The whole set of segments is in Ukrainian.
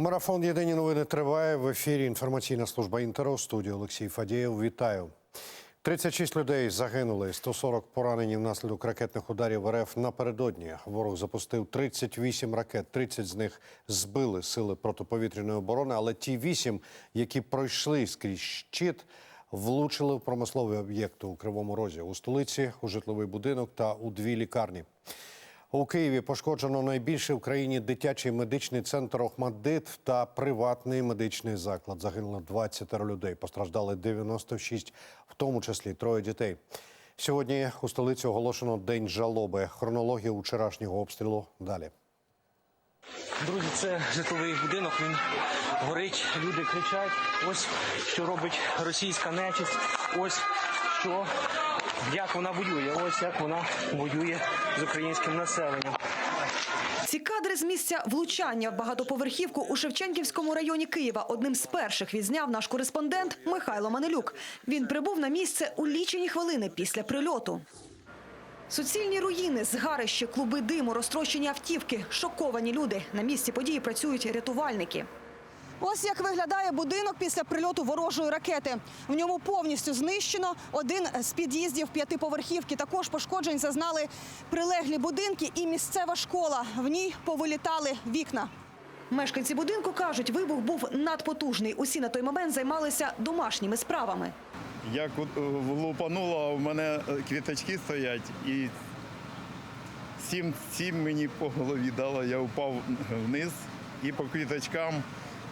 Марафон Єдині новини триває в ефірі. Інформаційна служба інтеро. Студія Олексій Фадієв. Вітаю. 36 людей загинули, 140 поранені внаслідок ракетних ударів РФ напередодні. Ворог запустив 38 ракет, 30 з них збили сили протиповітряної оборони. Але ті 8, які пройшли скрізь щит, влучили в промислові об'єкти у Кривому Розі, у столиці, у житловий будинок та у дві лікарні. У Києві пошкоджено найбільший в країні дитячий медичний центр Охмаддит та приватний медичний заклад. Загинуло 20 людей, постраждали 96, в тому числі троє дітей. Сьогодні у столиці оголошено день жалоби. Хронологія вчорашнього обстрілу далі. Друзі, це житловий будинок. Він горить, люди кричать. Ось що робить російська нечисть. Ось що як вона воює. Ось як вона воює з українським населенням. Ці кадри з місця влучання в багатоповерхівку у Шевченківському районі Києва одним з перших відзняв наш кореспондент Михайло Манелюк. Він прибув на місце у лічені хвилини після прильоту. Суцільні руїни, згарище, клуби диму, розтрощені автівки, шоковані люди. На місці події працюють рятувальники. Ось як виглядає будинок після прильоту ворожої ракети. В ньому повністю знищено один з під'їздів п'ятиповерхівки. Також пошкоджень зазнали прилеглі будинки і місцева школа. В ній повилітали вікна. Мешканці будинку кажуть, вибух був надпотужний. Усі на той момент займалися домашніми справами. Як е, лупануло, а в мене е, квіточки стоять і сім, сім мені по голові дало. Я впав вниз і по квіточкам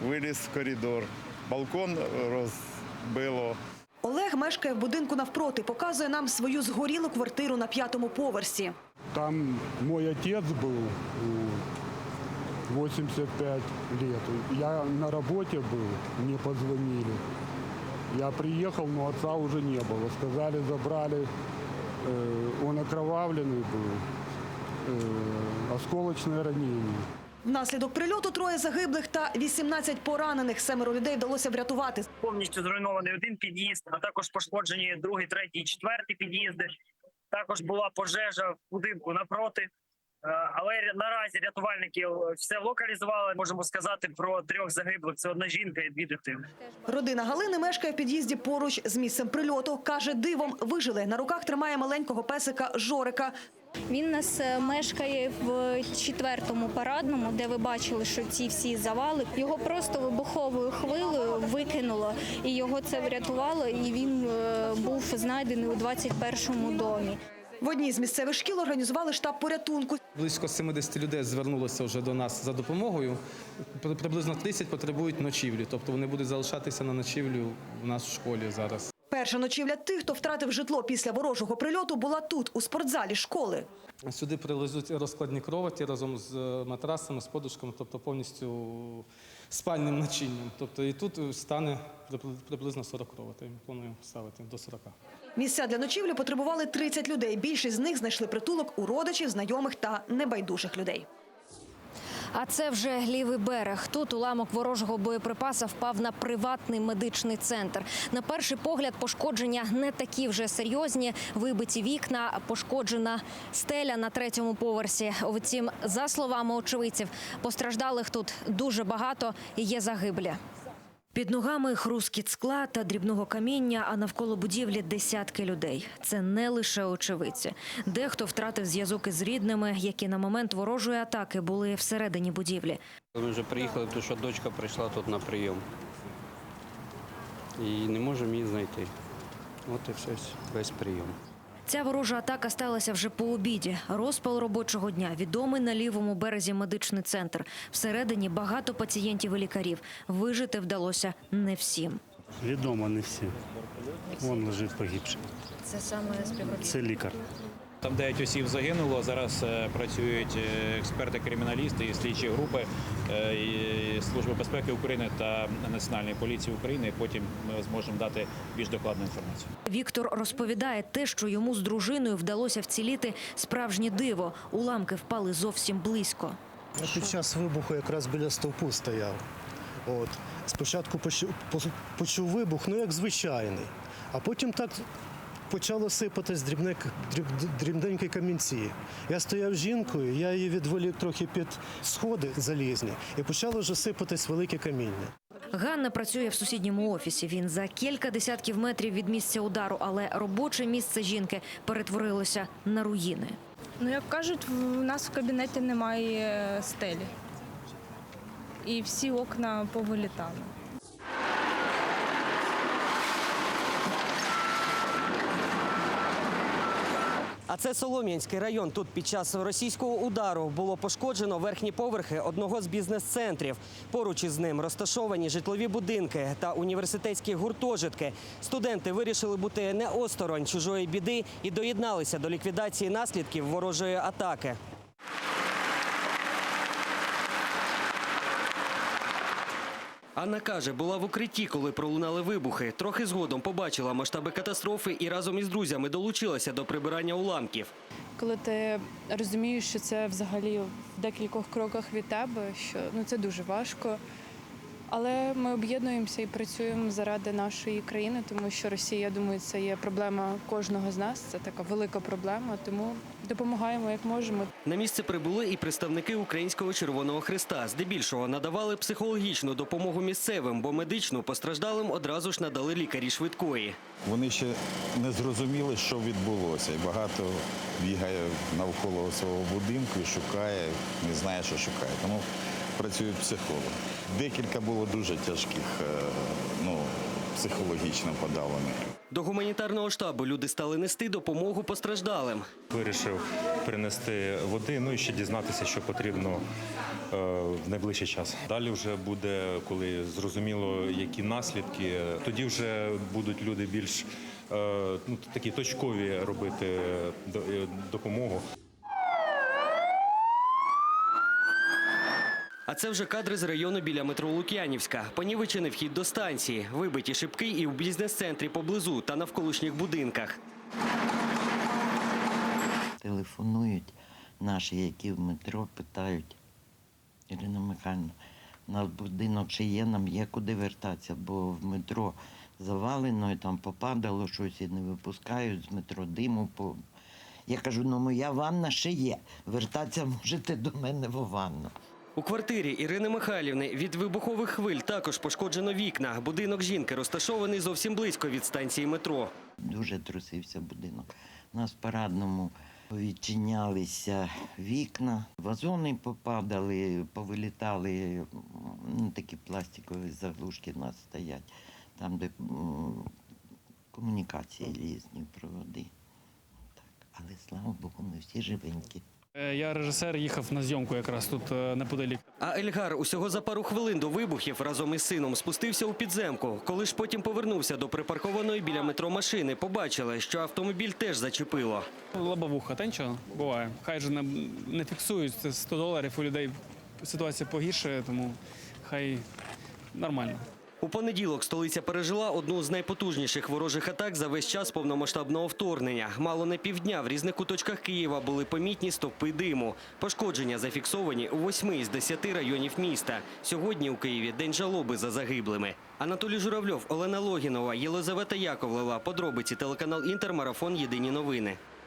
виліз в коридор. Балкон розбило. Олег мешкає в будинку навпроти, показує нам свою згорілу квартиру на п'ятому поверсі. Там мой отец был э, 85 лет. Я на работе был, мне позвонили. Я приехал, но отца уже не было. Сказали, забрали. Э, Он окровавленный был. э, Осколочное ранение. Внаслідок прильоту троє загиблих та 18 поранених. Семеро людей вдалося врятувати. Повністю зруйнований один під'їзд, а також пошкоджені другий, третій, четвертий під'їзди. Також була пожежа в будинку напроти. Е, Але наразі рятувальники все локалізували. Можемо сказати про трьох загиблих. Це одна жінка і дві дитини. Родина Галини мешкає в під'їзді поруч з місцем прильоту. Каже, дивом вижили. На руках тримає маленького песика Жорика. Він у нас е, мешкає в четвертому парадному, де ви бачили, що ці всі завали. Його просто вибуховою хвилею викинуло, і його це врятувало. І він е, був знайдений у 21-му домі. В одній з місцевих шкіл організували штаб порятунку. Близько 70 людей звернулося вже до нас за допомогою. Приблизно 30 потребують ночівлі, тобто вони будуть залишатися на ночівлю в нас в школі зараз. Перша ночівля тих, хто втратив житло після ворожого прильоту, була тут, у спортзалі школи. Сюди привезуть розкладні кроваті разом з е, матрасами, з подушками, тобто повністю спальним начинням. Тобто і тут стане прибли- приблизно 40 кроватей. Плануємо ставити до 40. Місця для ночівлі потребували 30 людей. Більшість з них знайшли притулок у родичів, знайомих та небайдужих людей. А це вже лівий берег. Тут уламок ворожого боєприпаса впав на приватний медичний центр. На перший погляд, пошкодження не такі вже серйозні. Вибиті вікна, пошкоджена стеля на третьому поверсі. Втім, за словами очевидців, постраждалих тут дуже багато і є загиблі. Під ногами хрускіт скла та дрібного каміння, а навколо будівлі десятки людей. Це не лише очевидці. Дехто втратив зв'язок із рідними, які на момент ворожої атаки були всередині будівлі. Ми вже приїхали, тому що дочка прийшла тут на прийом. І не можемо її знайти. От і все, весь прийом. Ця ворожа атака сталася вже по обіді. Розпал робочого дня. Відомий на лівому березі медичний центр. Всередині багато пацієнтів і лікарів. Вижити вдалося не всім. Відомо не всі. Вон лежить погибший. Це саме співробітник. Це лікар. Там 9 осіб загинуло. Зараз е, працюють е, експерти-криміналісти і слідчі групи е, і Служби безпеки України та Національної поліції України. Потім ми зможемо дати більш докладну інформацію. Віктор розповідає, те, що йому з дружиною вдалося вціліти, справжнє диво. Уламки впали зовсім близько. Я під час вибуху якраз біля стовпу стояв. От. Спочатку почув вибух, ну як звичайний, а потім так почало сипатись дрібне, дріб, дрібненькі камінці. Я стояв з жінкою, я її відволік трохи під сходи залізні, і почало вже сипатись велике каміння. Ганна працює в сусідньому офісі. Він за кілька десятків метрів від місця удару, але робоче місце жінки перетворилося на руїни. Ну, як кажуть, в нас в кабінеті немає стелі. І всі окна повилітали. А це Солом'янський район. Тут під час російського удару було пошкоджено верхні поверхи одного з бізнес-центрів. Поруч із ним розташовані житлові будинки та університетські гуртожитки. Студенти вирішили бути не осторонь чужої біди і доєдналися до ліквідації наслідків ворожої атаки. Анна каже, була в укритті, коли пролунали вибухи. Трохи згодом побачила масштаби катастрофи і разом із друзями долучилася до прибирання уламків. Коли ти розумієш, що це взагалі в декількох кроках від тебе, що ну це дуже важко. Але ми об'єднуємося і працюємо заради нашої країни, тому що Росія, я думаю, це є проблема кожного з нас. Це така велика проблема. Тому допомагаємо як можемо. На місце прибули і представники Українського Червоного Христа. Здебільшого надавали психологічну допомогу місцевим, бо медичну постраждалим одразу ж надали лікарі швидкої. Вони ще не зрозуміли, що відбулося. І багато бігає навколо свого будинку і шукає, не знає, що шукає. Тому працюють психологи. Декілька було дуже тяжких, е, ну, психологічно подавлених. До гуманітарного штабу люди стали нести допомогу постраждалим. Вирішив принести води, ну і ще дізнатися, що потрібно е, в найближчий час. Далі вже буде, коли зрозуміло, які наслідки. Тоді вже будуть люди більш е, ну, такі точкові робити до- допомогу. А це вже кадри з району біля метро Лук'янівська. Понівечений вхід до станції, вибиті шибки і в бізнес-центрі поблизу та навколишніх будинках. Телефонують наші, які в метро, питають, Ірина Михайлівна, у нас будинок ще є, нам є куди вертатися, бо в метро завалено і там попадало щось і не випускають з метро диму. По... Я кажу, ну моя ванна ще є. Вертатися можете до мене в ванну. У квартирі Ірини Михайлівни від вибухових хвиль також пошкоджено вікна. Будинок жінки розташований зовсім близько від станції метро. Дуже трусився будинок. У нас в парадному відчинялися вікна, вазони попадали, повилітали, ну, такі пластикові заглушки у нас стоять, там, де комунікації різні проводи. Але слава Богу, ми всі живенькі. Я режисер, їхав на зйомку якраз тут неподалік. А Ельгар усього за пару хвилин до вибухів разом із сином спустився у підземку. Коли ж потім повернувся до припаркованої біля метро машини, побачили, що автомобіль теж зачепило. Лобовуха, та нічого, буває. Хай же не, не фіксують, це 100 доларів, у людей ситуація погіршує, тому хай нормально. У понеділок столиця пережила одну з найпотужніших ворожих атак за весь час повномасштабного вторгнення. Мало не півдня в різних куточках Києва були помітні стовпи диму. Пошкодження зафіксовані у восьми із десяти районів міста. Сьогодні у Києві день жалоби за загиблими. Анатолій Журавльов, Олена Логінова, Єлизавета Яковлева. Подробиці телеканал Інтер. Марафон. Єдині новини.